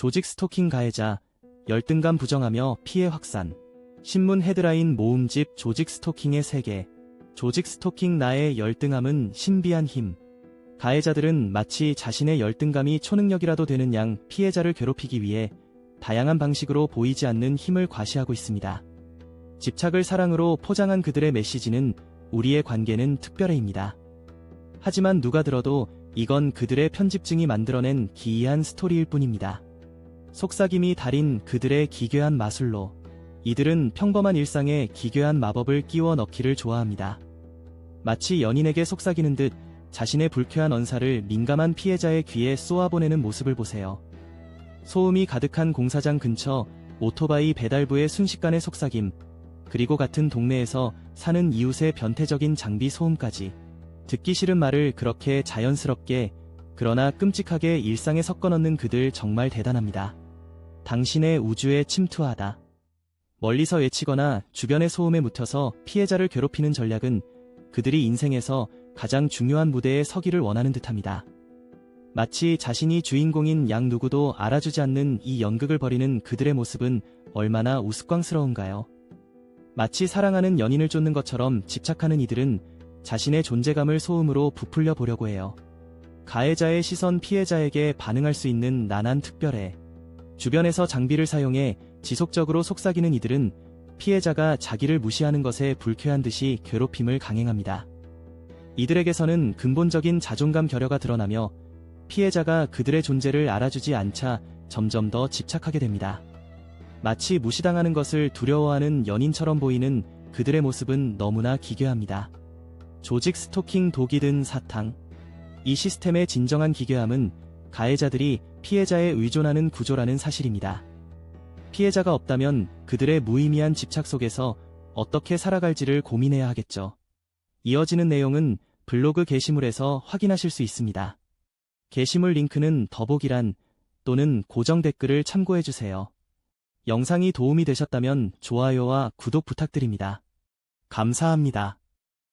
조직 스토킹 가해자, 열등감 부정하며 피해 확산. 신문 헤드라인 모음집 조직 스토킹의 세계. 조직 스토킹 나의 열등함은 신비한 힘. 가해자들은 마치 자신의 열등감이 초능력이라도 되는 양 피해자를 괴롭히기 위해 다양한 방식으로 보이지 않는 힘을 과시하고 있습니다. 집착을 사랑으로 포장한 그들의 메시지는 우리의 관계는 특별해입니다. 하지만 누가 들어도 이건 그들의 편집증이 만들어낸 기이한 스토리일 뿐입니다. 속삭임이 달인 그들의 기괴한 마술로 이들은 평범한 일상에 기괴한 마법을 끼워 넣기를 좋아합니다. 마치 연인에게 속삭이는 듯 자신의 불쾌한 언사를 민감한 피해자의 귀에 쏘아보내는 모습을 보세요. 소음이 가득한 공사장 근처 오토바이 배달부의 순식간의 속삭임, 그리고 같은 동네에서 사는 이웃의 변태적인 장비 소음까지. 듣기 싫은 말을 그렇게 자연스럽게, 그러나 끔찍하게 일상에 섞어 넣는 그들 정말 대단합니다. 당신의 우주에 침투하다. 멀리서 외치거나 주변의 소음에 묻혀서 피해자를 괴롭히는 전략은 그들이 인생에서 가장 중요한 무대에 서기를 원하는 듯합니다. 마치 자신이 주인공인 양 누구도 알아주지 않는 이 연극을 벌이는 그들의 모습은 얼마나 우스꽝스러운가요? 마치 사랑하는 연인을 쫓는 것처럼 집착하는 이들은 자신의 존재감을 소음으로 부풀려 보려고 해요. 가해자의 시선 피해자에게 반응할 수 있는 난한 특별해. 주변에서 장비를 사용해 지속적으로 속삭이는 이들은 피해자가 자기를 무시하는 것에 불쾌한 듯이 괴롭힘을 강행합니다. 이들에게서는 근본적인 자존감 결여가 드러나며 피해자가 그들의 존재를 알아주지 않자 점점 더 집착하게 됩니다. 마치 무시당하는 것을 두려워하는 연인처럼 보이는 그들의 모습은 너무나 기괴합니다. 조직 스토킹 독이 든 사탕. 이 시스템의 진정한 기괴함은 가해자들이 피해자에 의존하는 구조라는 사실입니다. 피해자가 없다면 그들의 무의미한 집착 속에서 어떻게 살아갈지를 고민해야 하겠죠. 이어지는 내용은 블로그 게시물에서 확인하실 수 있습니다. 게시물 링크는 더보기란 또는 고정 댓글을 참고해주세요. 영상이 도움이 되셨다면 좋아요와 구독 부탁드립니다. 감사합니다.